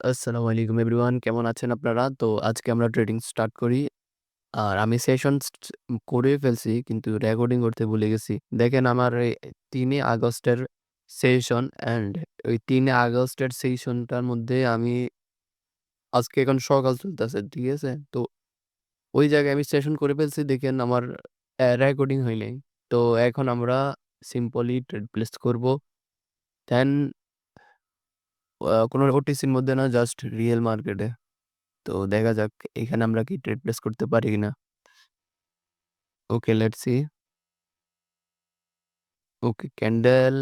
আসসালামু আলাইকুম এভরিওয়ান কেমন আছেন আপনারা? তো আজকে আমরা ট্রেডিং স্টার্ট করি। আর আমি সেশন করে ফেলছি কিন্তু রেকর্ডিং করতে ভুলে গেছি। দেখেন আমার এই তিনে আগস্টের সেশন অ্যান্ড ওই তিনে আগস্টের সেশনটার মধ্যে আমি আজকে এখন সকাল চলতেছে, ঠিক আছে? তো ওই জায়গায় আমি সেশন করে ফেলছি দেখেন আমার রেকর্ডিং হয়নি তো এখন আমরা সিম্পলি ট্রেড প্লেস করব। দেন কোনো ওটিসির মধ্যে না জাস্ট রিয়েল মার্কেটে। তো দেখা যাক এখানে আমরা কি ট্রেড প্লেস করতে পারি কিনা। Okay let's see. Okay candle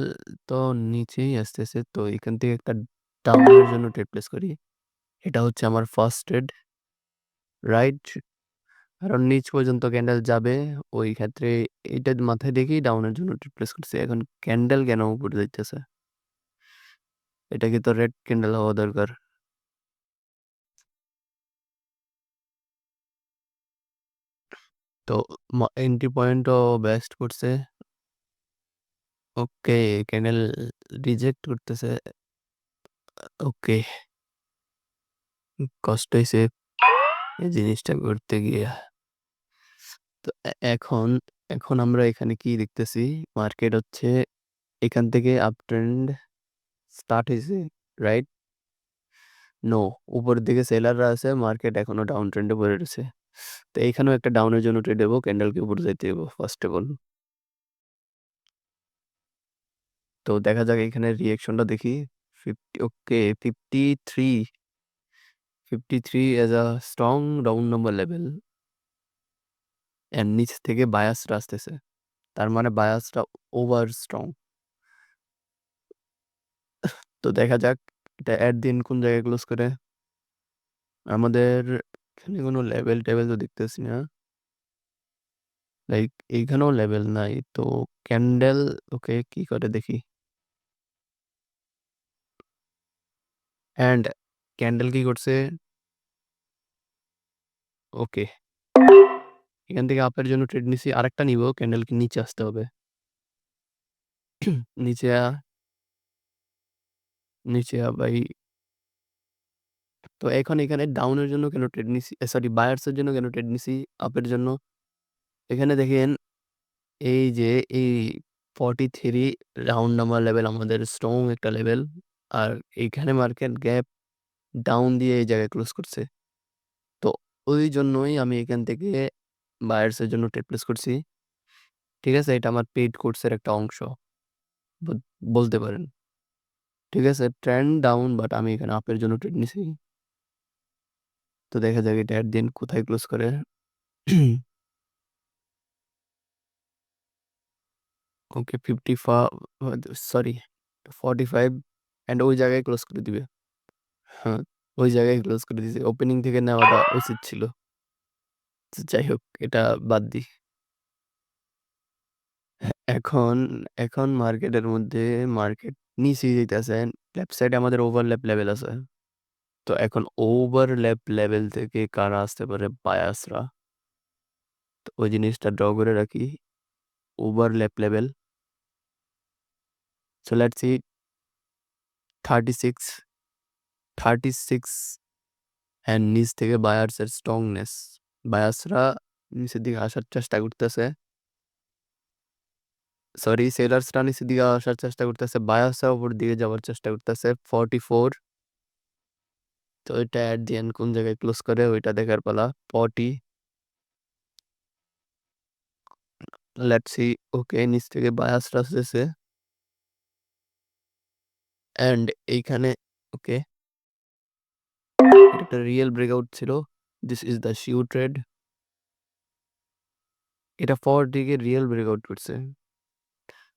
তো নিচেই আসতেছে। তো এখান থেকে একটা ডাউনের জন্য ট্রেড প্লেস করি। এটা হচ্ছে আমার ফার্স্ট ট্রেড। রাইট? কারণ নিচ পর্যন্ত ক্যান্ডেল যাবে। ওই ক্ষেত্রে এইটা মাথায় রেখেই ডাউনের জন্য ট্রেড প্লেস করছি। এখন ক্যান্ডেল কেন উপরে যাইতেছে? এটা কি তো রেড ক্যান্ডেল হওয়া দরকার। তো এন্ট্রি পয়েন্টও বেস্ট করছে। ওকে ক্যান্ডেল রিজেক্ট করতেছে। ওকে। কষ্ট হইছে এই জিনিসটা করতে গিয়ে। তো এখন, এখন আমরা এখানে কি দেখতেছি? মার্কেট হচ্ছে এখান থেকে আপ ট্রেন্ড স্টার্ট হয়েছে রাইট? নো, উপরের দিকে সেলাররা আছে, মার্কেট এখনও ডাউন ট্রেন্ডে পড়ে রয়েছে। তো এইখানেও একটা ডাউনের জন্য ট্রেড দেবো ক্যান্ডেলকে উপরে যাইতে হইব ফার্স্ট অফ অল। তো দেখা যাক এখানে রিঅ্যাকশনটা দেখি। 50 okay 53 53 as a strong down number level. এর নিচ থেকে বায়াসরা আসতেছে। তার মানে বায়াসটা ওভার স্ট্রং। তো দেখা যাক এটা এট দিন কোন জায়গায় ক্লোজ করে। আমাদের এখানে কোনো লেভেল-টেভেল তো দেখতেছি না। লাইক এইখানেও লেভেল নাই। তো ক্যান্ডেল ওকে কি করে দেখি। অ্যান্ড ক্যান্ডেল কি করছে? ওকে। এখান থেকে আপের জন্য ট্রেড নিছি। আরেকটা নিবো, ক্যান্ডেলকে নিচে আসতে হবে। নিচে। নিচে ভাই। তো এখন এখানে ডাউনের জন্য কেন ট্রেড নিছি? সরি বায়ার্সের জন্য কেন ট্রেড নিছি? আপের জন্য। এখানে দেখেন, এই যে, এই 43 রাউন্ড নাম্বার লেভেল আমাদের স্ট্রং একটা লেভেল। আর এইখানে মার্কেট গ্যাপ ডাউন দিয়ে এই জায়গায় ক্লোজ করছে। তো ওই জন্যই আমি এখান থেকে বায়ার্সের জন্য ট্রেড প্লেস করছি। ঠিক আছে? এটা আমার পেইড কোর্সের একটা অংশ। বলতে পারেন। ঠিক আছে? ট্রেন্ড ডাউন বাট আমি এখানে আপের জন্য ট্রেড নিছি। তো দেখা যাক এটা এট দি কোথায় ক্লোজ করে। ওকে 55 আ সরি 45 অ্যান্ড ওই জায়গায় ক্লোজ করে দিবে। হ্যাঁ, ওই জায়গায় ক্লোজ করে দিছে। ওপেনিং থেকে নেওয়াটা উচিত ছিল। যাই হোক এটা বাদ দিই। এখন, এখন মার্কেটের মধ্যে মার্কেট নিচেই যাইতেছে। লেফট সাইডে আমাদের ওভারল্যাপ লেভেল আছে। তো এখন ওভারল্যাপ লেভেল থেকে কারা আসতে পারে? বায়াসরা। তো ওই জিনিসটা ড্র করে রাখি। Overlap level. So let's see 36 36 and নিচ থেকে বায়ার্স এর স্ট্রংনেস। বায়াসরা নিচের দিকে আসার চেষ্টা করতেছে। সরি সেলার্সরা নিচের দিকে আসার চেষ্টা করতেছে। বায়াসরা উপরের দিকে যাওয়ার চেষ্টা করতেছে। 44 তো এটা এট দি এন্ড কোন জায়গায় ক্লোজ করে, ওইটা দেখার পালা। 40 লেটস ওকে নিচ থেকে বায়াসরা আসতেছে। অ্যান্ড এইখানে ওকে। একটা রিয়েল ব্রেকআউট ছিল। This is the sure trade. এটা 40 কে রিয়েল ব্রেকআউট করছে।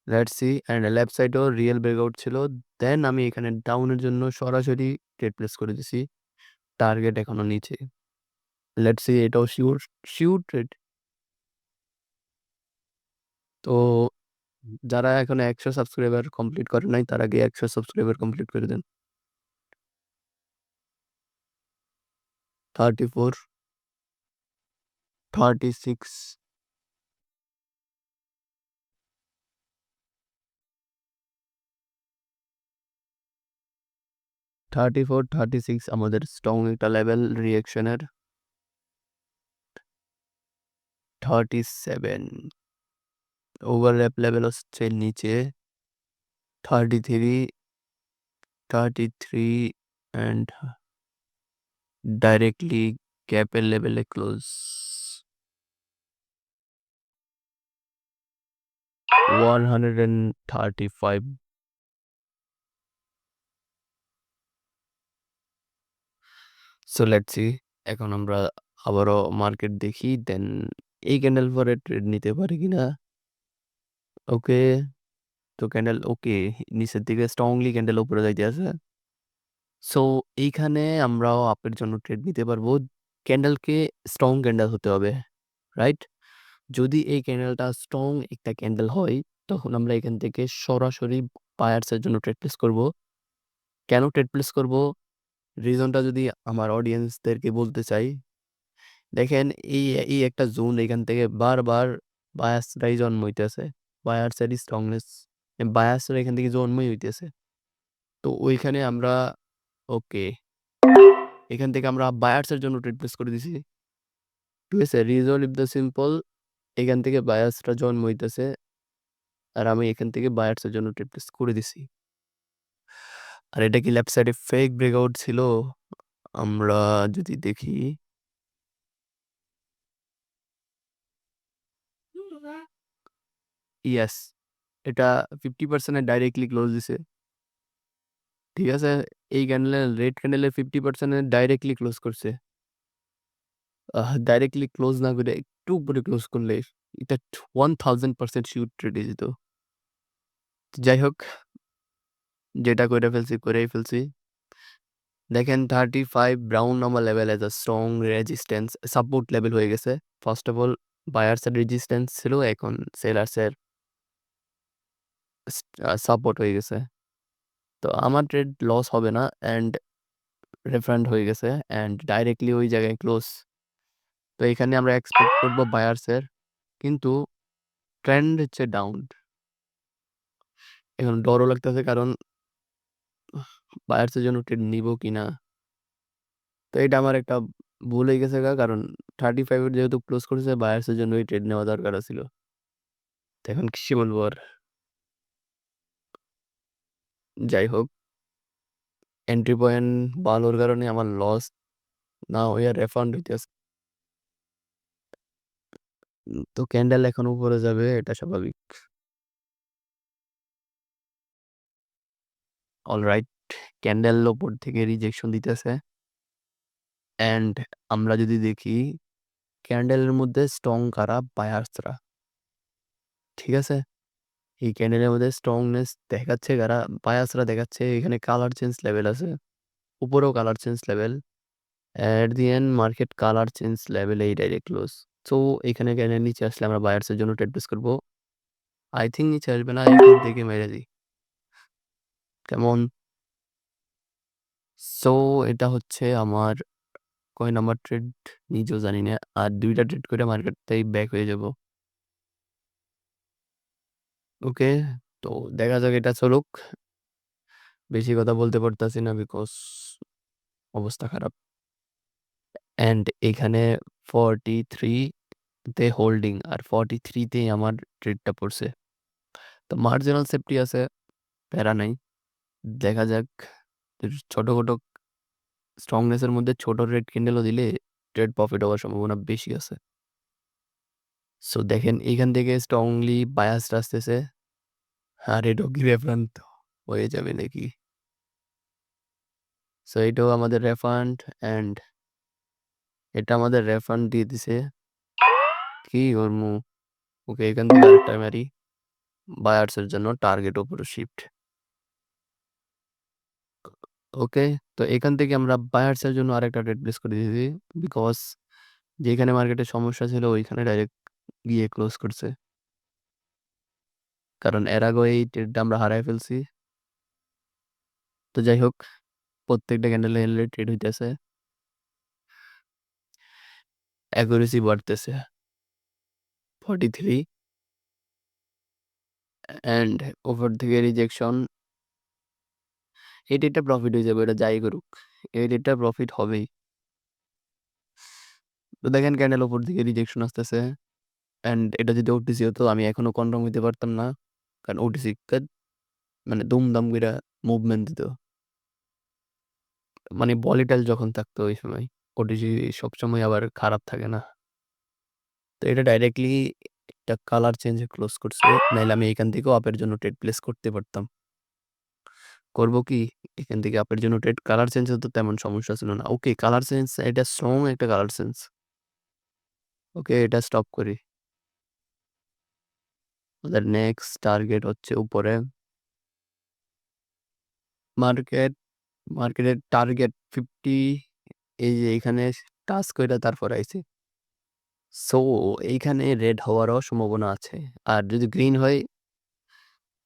লেটস সি অ্যান্ড লেফট সাইডেও রিয়েল ব্রেকআউট ছিল। দেন আমি এখানে ডাউনের জন্য সরাসরি ট্রেড প্লেস করে দিছি। টার্গেট এখনও নিচে। লেটস সি এটাও শিউর শিউর ট্রেড। তো যারা এখনও ১০০ সাবস্ক্রাইবার কমপ্লিট করে নাই, তারা গিয়ে ১০০ সাবস্ক্রাইবার কমপ্লিট করে দেন। 34 36 34, 36 আমাদের স্ট্রং একটা লেভেল রিঅ্যাকশনের। 37 ওভারল্যাপ লেভেল হচ্ছে নিচে। 33 33 অ্যান্ড ডাইরেক্টলি গ্যাপের লেভেলে ক্লোজ। 135 সো লেটস সি এখন আমরা আবারও মার্কেট দেখি দেন এই ক্যান্ডেল পরে ট্রেড নিতে পারি কিনা? ওকে তো ক্যান্ডেল ওকে নিচের দিকে স্ট্রংলি ক্যান্ডেল উপরে যাইতে আছে। সো এইখানে আমরাও আপের জন্য ট্রেড নিতে পারব। ক্যান্ডেলকে স্ট্রং ক্যান্ডেল হতে হবে রাইট যদি এই ক্যান্ডেলটা স্ট্রং একটা ক্যান্ডেল হয়, তখন আমরা এখান থেকে সরাসরি বায়ার্সের জন্য ট্রেড প্লেস করব। কেন ট্রেড প্লেস করব? রিজনটা যদি আমার অডিয়েন্সদেরকে বলতে চাই, দেখেন এই এই একটা জোন এখান থেকে বারবার বায়াসরাই জন্ম হইতেছে। বায়ার্সের স্ট্রংনেস বায়াসরা এখান থেকে জন্মই হইতেছে। তো ওইখানে আমরা ওকে এখান থেকে আমরা বায়ার্সের জন্য ট্রেড করে দিছি। ঠিক আছে রিজলভ দ্য সিম্পল এখান থেকে বায়ার্সরা জন্ম হইতেছে। আর আমি এখান থেকে বায়ার্সের জন্য ট্রেড করে দিছি। আর এটা কি লেফট সাইডে ফেক ব্রেকআউট ছিল? আমরা যদি দেখি। ইয়েস এটা ফিফটি পার্সেন্টের ডাইরেক্টলি ক্লোজ দিছে। ঠিক আছে? এই ক্যান্ডেলের রেড ক্যান্ডেলের ফিফটি পার্সেন্টের ডাইরেক্টলি ক্লোজ করছে। ডাইরেক্টলি ক্লোজ না করে একটু উপরে ক্লোজ করলে এটা ওয়ান থাউজেন্ড পার্সেন্ট শিউট ট্রেডে যেত। যাই হোক যেটা করে ফেলছি করেই ফেলছি। দেখেন thirty five brown number level as a strong resistance support level হয়ে গেছে। ফার্স্ট অফ অল বায়ার্সের রেজিস্ট্যান্স ছিল, এখন সেলার্সের সাপোর্ট হয়ে গেছে। তো আমার ট্রেড লস হবে না অ্যান্ড রেফারেন্ড হয়ে গেছে অ্যান্ড ডাইরেক্টলি ওই জায়গায় ক্লোজ তো এখানে আমরা এক্সপেক্ট করব বায়ার্সের কিন্তু ট্রেন্ড হচ্ছে ডাউন এখন ডরও লাগতেছে কারণ বায়ার্সের জন্য ট্রেড নিব কিনা তো এটা আমার একটা ভুল হয়ে গেছে গা, কারণ থার্টি ফাইভের যেহেতু ক্লোজ করেছে বায়ার্সের জন্য ওই ট্রেড নেওয়া দরকার ছিল তো এখন কিসে বলব আর? যাই হোক এন্ট্রি পয়েন্ট ভালোর কারণে আমার লস না হইয়া রেফান্ড হইতেছে তো ক্যান্ডেল এখন উপরে যাবে, এটা স্বাভাবিক। অলরাইট ক্যান্ডেল ওপর থেকে রিজেকশন দিতেছে। অ্যান্ড আমরা যদি দেখি ক্যান্ডেলের মধ্যে স্ট্রং কারা? বায়ার্সরা ঠিক আছে? এই ক্যান্ডেলের মধ্যে স্ট্রংনেস দেখাচ্ছে কারা? বায়াসরা দেখাচ্ছে, এখানে কালার চেঞ্জ লেভেল আছে। উপরেও colour change level at the end market colour change level এই ডাইরেক্ট ক্লোজ সো এখানে ক্যান্ডেল নিচে আসলে আমরা বায়ার্সের জন্য ট্রেড প্লেস করব। আই থিঙ্ক নিচে আসবে না, এখান থেকে মেরে দিই। কেমন? সো এটা হচ্ছে আমার কয় নাম্বার ট্রেড নিজেও জানি না। আর দুইটা ট্রেড করে মার্কেটটাই ব্যাক হয়ে যাব। ওকে তো দেখা যাক এটা চলুক। বেশি কথা বলতে পারতাছি না বিকজ অবস্থা খারাপ। অ্যান্ড এখানে ফর্টি থ্রি তে হোল্ডিং আর ফর্টি থ্রিতেই আমার ট্রেডটা পড়ছে। তো মার্জিনাল সেফটি আছে, প্যারা নাই। দেখা যাক ছোটোখাটো স্ট্রংনেসের মধ্যে ছোট রেড ক্যান্ডেলও দিলে ট্রেড প্রফিট হওয়ার সম্ভাবনা বেশি আছে। সো দেখেন, এইখান থেকে স্ট্রংলি বায়াস আসতেছে। আর এটাও কি রেফারেন্ট হয়ে যাবে নাকি? সো এটাও আমাদের রেফান্ড অ্যান্ড এটা আমাদের রেফান্ড দিয়ে দিছে। কি করব? ওকে এখান থেকে আরেকটা মারি। বায়ার্সের জন্য টার্গেট উপরে শিফট ওকে? তো এখান থেকে আমরা বায়ার্সের জন্য আরেকটা ট্রেড প্লেস করে দিয়েছি। বিকজ যেখানে মার্কেটে সমস্যা ছিল, ওইখানে ডাইরেক্ট গিয়ে ক্লোজ করছে। কারণ এর আগে এই ট্রেডটা আমরা হারাই ফেলছি। তো যাই হোক, প্রত্যেকটা ক্যান্ডেল হ্যান্ডেলে ট্রেড হইতেছে। অ্যাকুরেসি বাড়তেছে। ফর্টি থ্রি অ্যান্ড ওভার থেকে রিজেকশন ট্রেডটা প্রফিট হয়ে যাবে এটা যাই করুক। ট্রেডটা প্রফিট হবেই। তো দেখেন ক্যান্ডেল ওপর দিকে রিজেকশন আসতেছে। অ্যান্ড এটা যদি ওটিসি হতো, আমি এখনও কনফার্ম হইতে পারতাম না। কারণ ওটিসি মানে দুমদাম কইরা মুভমেন্ট দিত। মানে ভলিটাইল যখন থাকতো ওই সময়। ওটিসি সবসময় আবার খারাপ থাকে না। তো এটা ডাইরেক্টলি একটা কালার চেঞ্জে ক্লোজ করছে। নাইলে আমি এখান থেকেও আপের জন্য ট্রেড প্লেস করতে পারতাম। করব কি? এখান থেকে আপের জন্য ট্রেড কালার চেঞ্জ হতো তেমন সমস্যা ছিল না। ওকে কালার চেঞ্জ এটা স্ট্রং একটা কালার চেঞ্জ। ওকে এটা স্টপ করি। আমাদের নেক্সট টার্গেট হচ্ছে উপরে। মার্কেট, মার্কেটের টার্গেট 50 এই যে এখানে টাচ কইরা তারপর আইছে। সো এইখানে রেড হওয়ারও সম্ভাবনা আছে। আর যদি গ্রিন হয়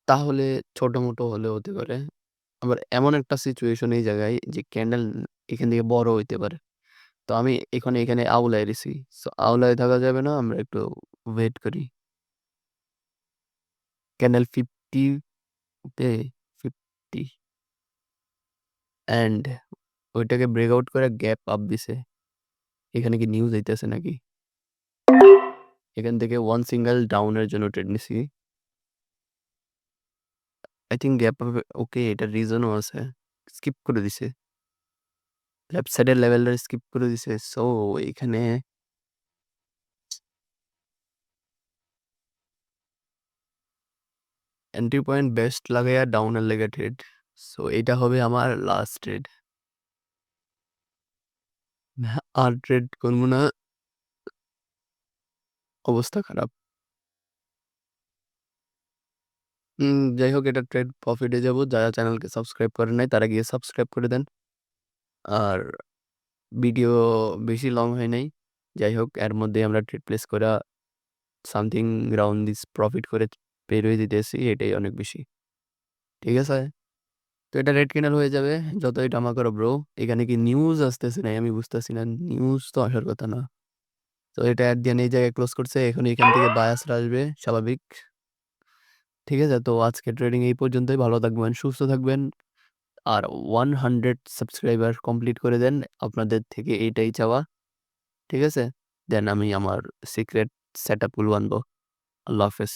তাহলে ছোট-মোটো হলে হতে পারে। আবার এমন একটা সিচুয়েশন এই জায়গায় যে ক্যান্ডেল এখান থেকে বড় হইতে পারে। তো আমি এখন, এখানে আউলায় রইছি। সো আউলায় থাকা যাবে না। আমরা একটু ওয়েট করি। ক্যান্ডেল 50 তে 50 অ্যান্ড ওইটাকে ব্রেকআউট করে গ্যাপ আপ দিছে। এখানে কি নিউজ আইতেছে নাকি? এখান থেকে ওয়ান সিঙ্গেল ডাউনের জন্য ট্রেড নিছি। I think gap up okay এটার রিজনও আছে। স্কিপ করে দিছে। লেফট সাইডের লেভেলটা স্কিপ করে দিছে। সো এখানে এন্ট্রি পয়েন্ট বেস্ট লাগাইয়া ডাউনের লেগে ট্রেড। সো এইটা হবে আমার লাস্ট ট্রেড। আর ট্রেড করব না। অবস্থা খারাপ। যাই হোক, এটা ট্রেড প্রফিটে যাব। যারা চ্যানেলকে সাবস্ক্রাইব করেন নাই, তারা গিয়ে সাবস্ক্রাইব করে দেন। আর ভিডিও বেশি লং হয় নাই। যাই হোক, এর মধ্যেই আমরা ট্রেড প্লেস কইরা সামথিং অ্যারাউন্ড দিস প্রফিট করে বের হয়ে দিতেছি এটাই অনেক বেশি। ঠিক আছে? তো এটা রেড ক্যান্ডেল হয়ে যাবে। যতই ড্রামা করো ব্রো। এখানে কি নিউজ আসতেছে নাই আমি বুঝতেছি না। নিউজ তো আসার কথা না। তো এটা এট দি এন্ড এই জায়গায় ক্লোজ করছে। এখন এখান থেকে বায়াসরা আসবে, স্বাভাবিক। ঠিক আছে? তো আজকে ট্রেডিং এই পর্যন্তই। ভালো থাকবেন, সুস্থ থাকবেন। আর 100 সাবস্ক্রাইবার কমপ্লিট করে দেন। আপনাদের থেকে এইটাই চাওয়া। ঠিক আছে? দেন আমি আমার সিক্রেট সেটআপগুলো আনব। আল্লাহ হাফেজ।